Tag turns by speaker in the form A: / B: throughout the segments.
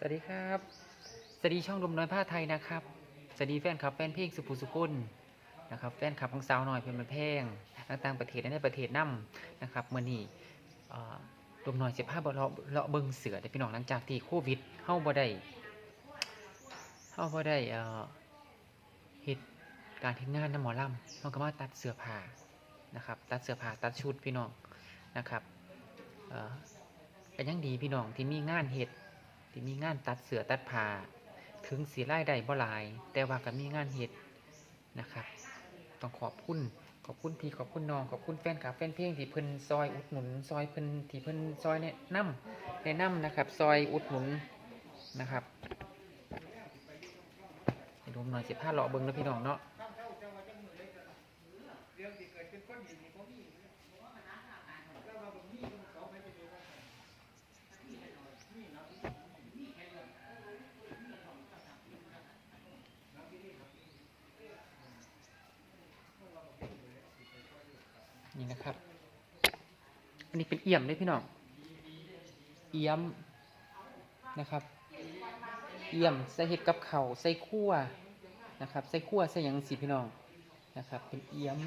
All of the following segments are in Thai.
A: สวัสดีครับ สวัสดีช่องลมน้อยผ้าไทยนะครับ สวัสดีแฟนคลับแฟนเพลงสุภูสุกุลนะครับ แฟนคลับของสาวหน้อยเพื่อนมันแพงต่างประเทศและในประเทศนํนะครับเมื่อนี่ลมน้อยสิบห้าบเลาะเลาะเบิงเสือได้พี่น้องหลังจากที่โควิดเฮาบ่ได้เฮาบ่ได้เอ่อเฮ็ดการเฮ็ดงานนํหมอลำเฮาก็มาตัดเสื้อผ้านะครับ ตัดเสื้อผ้าตัดชุดพี่น้องนะครับเอ่อก็ยังดีพี่น้องที่มีงานเฮ็ด ที่มีงานตัดเสือตัดผ้าถึงสีไล่ได้บ่หลาย แต่ว่าก็มีงานเฮ็ดนะครับ ต้องขอบคุณขอบคุณพี่ขอบคุณน้องขอบคุณแฟนคลับแฟนเพลงที่เพิ่นซอยอุดหนุน ซอยเพิ่นที่เพิ่นซอยแนะนำแนะนำนะครับ ซอยอุดหนุนนะครับดูหน่อยสิผ้าเลาะเบิ่งนะพี่น้องเนาะนี่นะครับ อั นนี้เป็นเอี่ยมเด้พี่น้อง เอี่ยมนะครับ เอี่ยมใส่เห็ดกับเข่าใส่คั่วนะครับ ใส่คั่วใส่ยังสีพี่น้องนะครับ เป็นเอี่ยม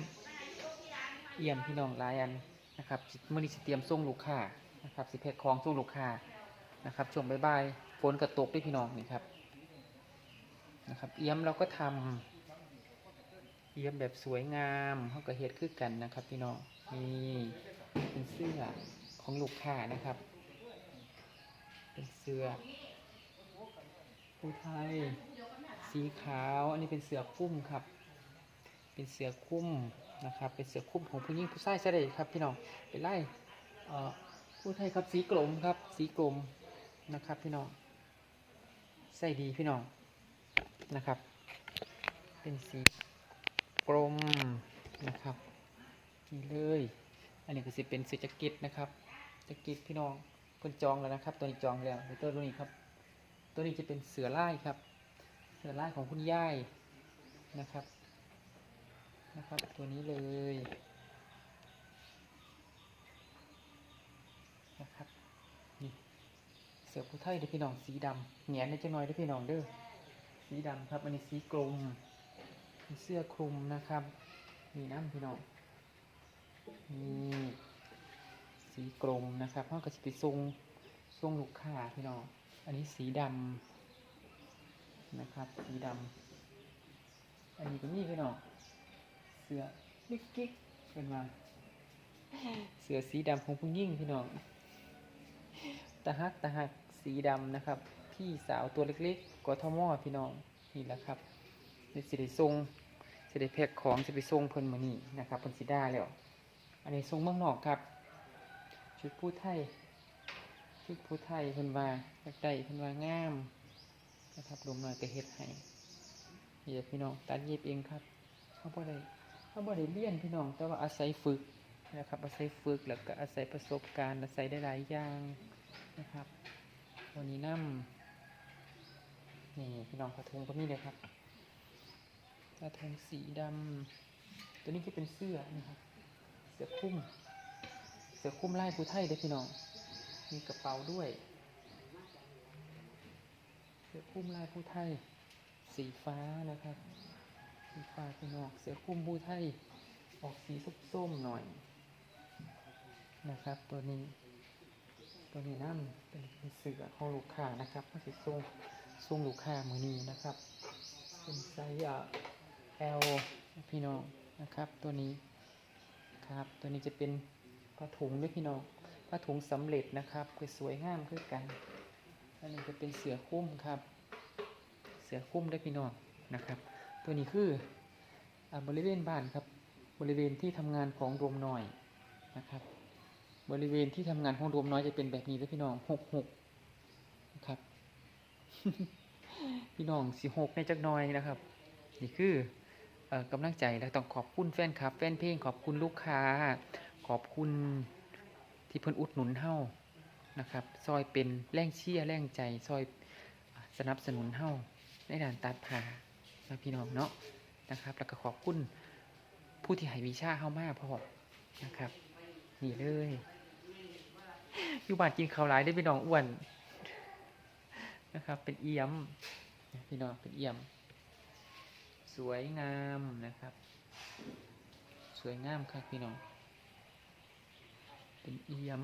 A: เอี่ยมพี่น้องหลายอันนะครับเมื่อนี้สิเตรียมส่งลูกค้านะครับสิเพจของส่งลูกค้านะครับช่วงบ่ายๆฝนกระตกด้วยพี่น้องนี่ครับนะครับ เอี่ยมเราก็ทำเอี่ยมแบบสวยงามเขาก็เฮ็ดคือกันนะครับ พี่น้องนี่ เป็นเสื้อของลูกค้านะครับ เป็นเสื้อผู้ไทย สีขาว อันนี้เป็นเสื้อคุ้มครับ เป็นเสื้อคุ้มนะครับ เป็นเสื้อคุ้มของผู้หญิงผู้ชายใช่ไหมครับพี่น้อง เป็นไล่ผู้ไทยครับ สีกลมครับ สีกลมนะครับ พี่น้อง ใส่ดีพี่น้องนะครับ เป็นสีกลมนะครับนี่เลย อันนี้ก็สิเป็นเสื้อแจ็คเก็ตนะครับแจ็คเก็ตพี่น้องคนจองแล้วนะครับ ตัวนี้จองแล้วเดี๋ยวตัวนี้ครับ ตัวนี้จะเป็นเสือลายครับ เสือลาของคุณย่ายนะครับ นะครับ ตัวนี้เลยนะครับนี่เสือผู้ไทยเด้พี่น้องสีดำเหนียนได้จังหน้อยเด้พี่น้องเด้อสีดำครับอันนี้สีกลมเสื้อคลุมนะครับนี่น้ำพี่น้อง นี่สีกลมนะครับเขาก็จะไปทรงทรงลูกค้าพี่น้อง อันนี้สีดำนะครับ สีดำ อันนี้ก็นี่พี่น้อง เสือบิ๊กกิ๊กเป็นมา เสือสีดำของผู้ยิ่งพี่น้อง ตะฮักตะฮักสีดำนะครับ พี่สาวตัวเล็กๆกทมพี่น้อง นี่แหละครับเดี๋ยวสิได้ทรงสิได้แพ็คของสิไปทรงเพิ่นมานี่นะครับเพิ่นสิได้แล้ว อันนี้ทรงเมืองนอกครับ ชุดผู้ไทย ชุดผู้ไทยเพิ่นว่าอยากได้เพิ่นว่างามนะครับลมหน่อยก็เฮ็ดให้นี่แหละพี่น้องตัดเย็บเองครับเขาบ่ได้เขาบ่ได้เรียนพี่น้อง แต่ว่าอาศัยฝึกนะครับ อาศัยฝึกแล้วก็อาศัยประสบการณ์อาศัยได้หลายอย่างนะครับ วันนี้นํนี่พี่น้องกระทงก็มีเลยครับกระทงสีดำตัวนี้จะเป็นเสื้อนะครับ สือคุ้ม เสือคุ้มลายผู้ไทยเด้พี่น้อง มีกระเป๋าด้วย เสือคุ้มลายผู้ไทย สีฟ้านะครับ สีฟ้าพี่น้อง เสือคุ้มผู้ไทย ออกสีส้มๆหน่อย นะครับ ตัวนี้ ตัวนี้น้ำเป็นเสือของลูกค้านะครับก็สิส่งส่งลูกค้ามือนี้นะครับ เป็นไซส์อะ L พี่น้องนะครับตัวนี้ ครับ ตัวนี้จะเป็นผ้าถุงด้วยพี่น้องผ้าถุงสำเร็จนะครับคือสวยงามคือกันอันนี้จะเป็นเสือคุ้มครับ เสือคุ้มด้วยพี่น้องนะครับ ตัวนี้คือบริเวณบ้านครับ บริเวณที่ทำงานของรวมน้อยนะครับ บริเวณที่ทำงานของรวมน้อยจะเป็นแบบนี้ด้วยพี่น้องหกหกนะครับ พี่น้องสีหกในจักน้อยนะครับ นี่คือ กำลังใจและต้องขอบคุณแฟนคลับ แฟนเพลงขอบคุณลูกค้า ขอบคุณที่เพิ่นอุดหนุนเฮานะครับ ซอยเป็นแรงเชียร์แรงใจซอยสนับสนุนเฮาในด้านตัดผ่านะพี่น้องเนาะนะครับ แล้วก็ขอบคุณผู้ที่ให้วิชาเฮามากพอนะครับนี่เลยอยู่บ้านกินข้าวหลายได้พี่น้องอ้วนนะครับ เป็นเอี่ยมพี่น้องเป็นเอี่ยม สวยงามนะครับ สวยงามครับพี่น้อง เป็นเอี่ยม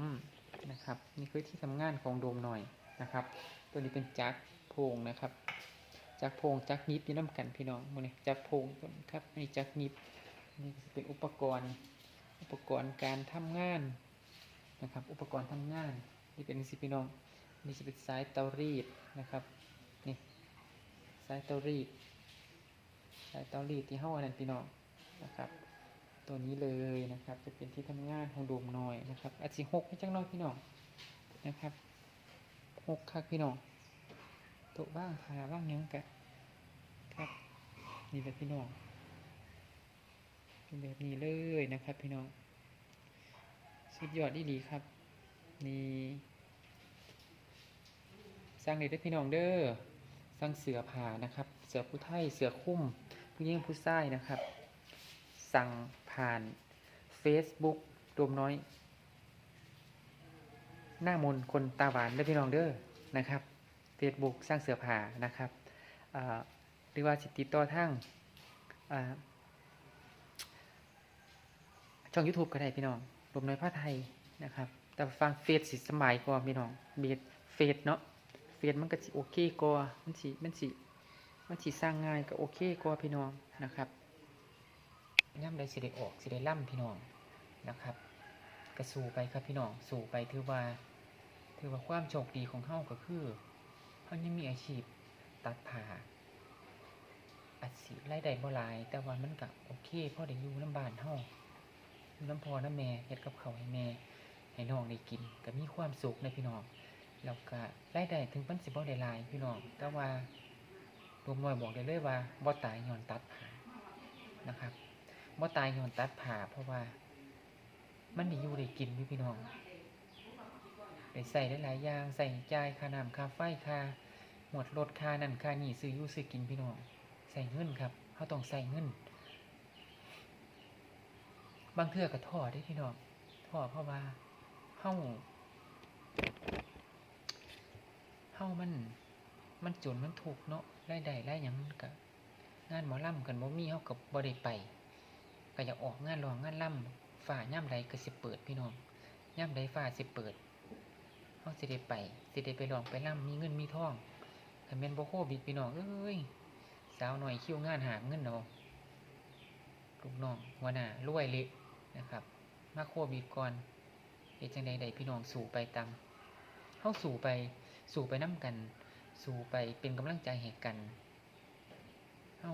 A: นะครับ นี่คือที่ทำงานของโดมหน่อยนะครับ ตัวนี้เป็นจักโพงนะครับ จักโพงจักรนิบยี่น้ำกันพี่น้องมันนี่จักโพงครับนี่จักรนิบนี่เป็นอุปกรณ์ อุปกรณ์การทำงานนะครับ อุปกรณ์ทำงานนี่เป็นสิพี่น้องนี่จะเป็นสายเตารีดนะครับนี่สายเตารีด สายเตารีดที่ห้าอันนั้นพี่น้องนะครับ ตัวนี้เลยนะครับ จะเป็นที่ทำงานของโดมน้อยนะครับอาจจะหกให้จังน้อยพี่น้องนะครับหกคักพี่น้องโตบ้างขาบ้างยังกะครับนี่แหละพี่น้องเป็นแบบนี้เลยนะครับพี่น้องสุดยอดดีดีครับ นี่สร้างเลยด้พี่น้องเด้อสร้างเสือผ่านะครับ เสือผู้ไทยเสือคุ้ม ผู้หญิงผู้ชายนะครับ สั่งผ่าน Facebook รวมน้อย หน้ามนคนตาหวานเด้พี่น้องเด้อนะครับ Facebook สร้างเสือผ่านะครับหรือว่าสิติดต่อทางช่อง YouTube ก็ได้พี่น้องรวมน้อยผ้าไทยนะครับ แต่ฟังเฟซสิสมัยกว่าพี่น้องเบสเฟซเนาะเฟซมันก็สิโอเคกว่ามันสิมันสิ มันสิสร้างง่ายก็โอเคกว่าพี่น้องนะครับย่ำใดสิได้ออกสิได้ล่ำพี่น้องนะครับก็สู่ไปครับพี่น้องสู่ไปถือว่าถือว่าความโชคดีของเฮาก็คือเฮายังมีอาชีพตัดผ้าอาชีพรายได้บ่หลาย แต่ว่ามันก็โอเคพ่อได้อยู่น้ำบ้านเฮาน้ำพอน้ำแม่เฮ็ดกับเขาให้แม่ให้น้องได้กินก็มีความสุขนะพี่น้องแล้วก็รายได้ถึงมันสิบ่ได้หลายพี่น้องแต่ว่า รวมน้อยบอกได้เลยว่าบ่ตายย้อนตัดผ่านะครับบ่ตายย้อนตัดผ่าเพราะว่า มันได้อยู่ได้กินพี่น้องได้ใส่ได้หลายอย่างใส่จ่ายค่าน้ำค่าไฟค่าหมดรถค่านั่นค่านี่ซื้ออยู่ซื้อกินพี่น้องใส่เงินครับเขาต้องใส่เงิน บางเทื่อก็ท้อได้พี่น้องท้อเพราะว่าเฮาเฮามัน มันจนมันถูกเนาะ รายได้รายหยังมันก็งานหมอลำกันบ่มีเฮาก็บ่ได้ไป ก็อยากออกงานรองงานลำฝ่าย่ำใดก็สิเปิดพี่น้องย่ำใดฝ่าสิเปิดเฮาสิได้ไปสิได้ไปรองไปลำมีเงินมีทองคันแม่นบ่โควิดพี่น้องเอ้ยสาวหน่อยคิวงานหาเงินเนาะลูกน้องหัวหน้ารวยเละนะครับ มาโควิดก่อนเฮ็ดจังใดได้พี่น้องสู่ไปตามเฮาสู่ไปสู่ไปนํกัน สู่ไปเป็นกำลังใจให้กันเฮ้า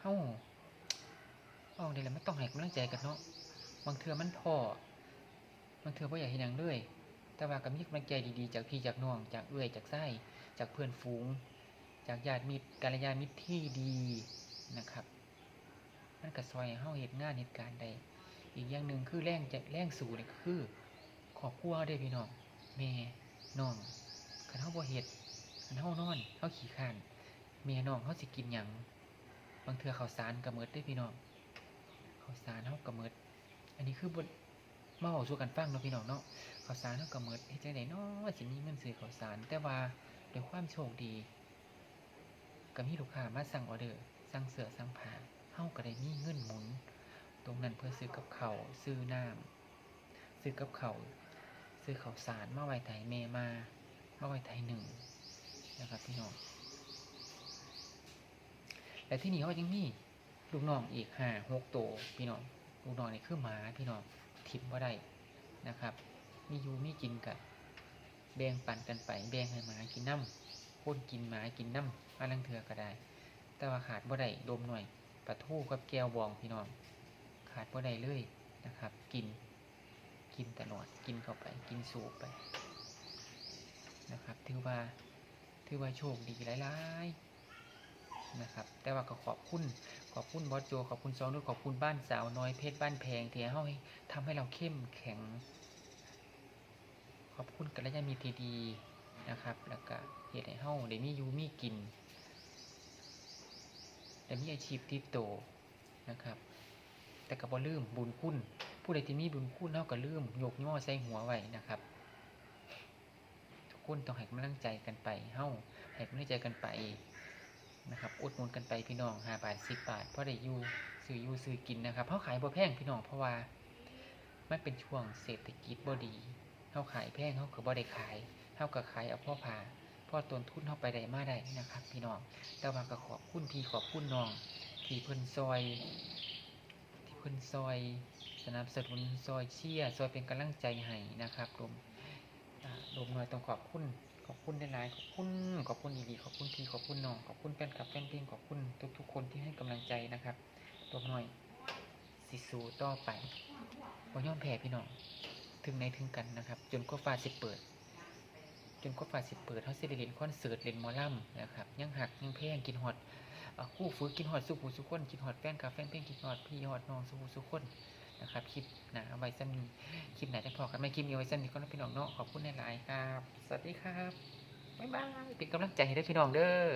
A: เฮ้าเอาเดี๋ยวไม่ต้องให้กำลังใจกันเนาะบางเทือมันพอบางเทือพ่อยากเห็นอย่างเลยแต่ว่าก็มีกำลังใจดีๆ จากพี่จากน้อง จากเอื้อยจากไส้จากเพื่อนฝูง จากญาติมิตรกัลยาณมิตรที่ดีนะครับมันก็ซอยให้าเหตุงานเหตุการณ์ใด อีกอย่างหนึ่งคือแรงจะแรงสู่เนี่ยคือขอบครัวได้พี่น้องแม่น้อง คันเฮาบ่เฮ็ดคันเฮานอนเฮาขี้ข้านแม่น้องเฮาสิกินหยังบางเทื่อข้าวสารก็หมดเด้พี่น้องข้าวสารเฮาก็หมดอันนี้คือบ่มาเว้าสู่กันฟังเนาะพี่น้องเนาะข้าวสารเฮาก็หมดเฮ็ดจังได๋เนาะสิมีเงินซื้อข้าวสาร แต่ว่าด้วยความโชคดีก็มีลูกค้ามาสั่งออเดอร์ สั่งเสื้อสั่งผ้าเฮาก็ได้มีเงินหมุน ตรงนั้นเพื่อซื้อกับเขาซื้อน้ำซื้อกับเขาซื้อข้าวสารมาไว้ไถแม่มา มาไว้ไถหนึ่งนะครับพี่น้องและที่นี่เขายังมีลูกน้องอีกห้าหกตัวพี่น้องลูกน้องนี่คือหมาพี่น้องทิมว่าได้นะครับ มีอยู่มีกินกับแบ่งปันกันไปแบ่งให้หมากินน้ำคนกินหมากินน้ำมาลังเถือก็ได้ แต่ว่าขาดบ่ได้ดมหน่อยปลาทูกับแก้วบองพี่น้องขาดบ่ได้เลยนะครับ กินกินตลอดกินเข้าไปกินสูบไป นะครับถือว่าถือว่าโชคดีหลายๆนะครับ แต่ว่าก็ขอบคุณขอบคุณบอสโจขอบคุณซองด้วยขอบคุณบ้านสาวน้อยเพชรบ้านแพงที่ให้ให้ทำให้เราเข้มแข็ง ขอบคุณกัลยาณมิตรที่ดีนะครับ แล้วก็เหตุให้เฮาได้มีอยู่มีกินได้มีอาชีพที่โตนะครับ แต่ก็บ่ลืมบุญคุณผู้ใดที่มีบุญคุณเฮาก็ลืมยกย่อใส่หัวไว้นะครับ คุณต้องให้กำลังใจกันไปเฮ้าให้กำลังใจกันไปนะครับอุดหนุนกันไปพี่น้องห้าบาทสิบบาทเพราะได้ยูซื้อยูซื้อกินนะครับเขาขายบ่แพงพี่น้องเพราะว่ามันเป็นช่วงเศรษฐกิจบ่ดีเขาขายแพงเขาก็บ่ได้ขายเขาก็ขายเอาพ่อพาพ่อต้นทุนเขาไปได้มาได้นะครับ พี่น้องแต่ว่าก็ขอบคุณพี่ขอบคุณน้องที่เพิ่นซอย ที่เพิ่นซอย สนับสนุนซอยเชียร์ซอยเป็นกำลังใจให้นะครับรวม อ่ารวมหน่อยต้องขอบคุณ ขอบคุณหลายๆขอบคุณ ขอบคุณดีๆขอบคุณพี่ขอบคุณน้องขอบคุณแฟนคลับแฟนเพลงขอบคุณทุกๆคนที่ให้กำลังใจนะครับรวมหน่อยสิสูต่อไปบ่ยอมแพ้พี่น้อง ถึงในถึงกันนะครับ จนกว่าฟ้าสิเปิด จนกว่าฟ้าสิเปิดเขาสิได้เล่นคอนเสิร์ตเล่นหมอล่ำนะครับ ยังหักยังแพงกินฮอดคู่ฝึกกินฮอดสุผู้สุคนกินฮอดแฟนกับแฟนเพลงกินฮอดพี่ฮอดน้องสุผู้สุคน นะครับคลิปหนาเอาไว้ซ้นคลิปไหนจะพอกันไม่คลิปนี้เอาไว้ซ้ำนี้ก็ต้องพี่น้องเนาะขอบคุณหลายๆครับ สวัสดีครับบ๊ายบายเป็นกำลังใจให้ด้วยพี่น้องเด้อ